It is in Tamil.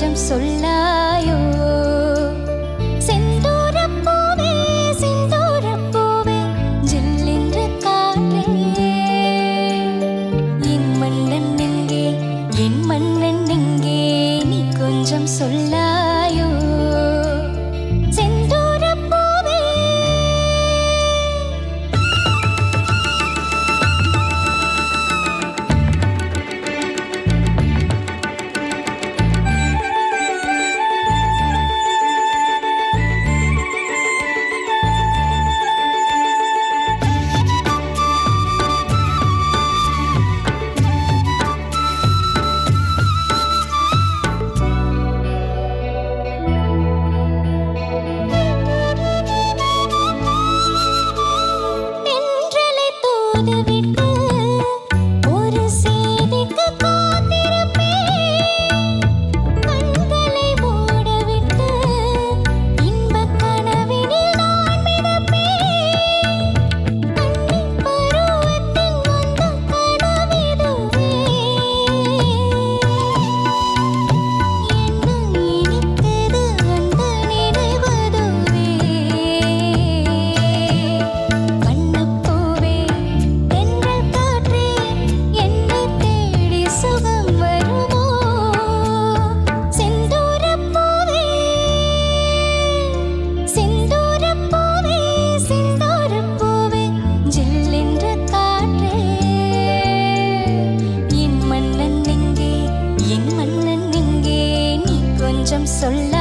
கொஞ்சம் சொல்லாயோ? மன்னன் எங்கே என் மன்னன் எங்கே நீ கொஞ்சம் சொல்லாய். so loud.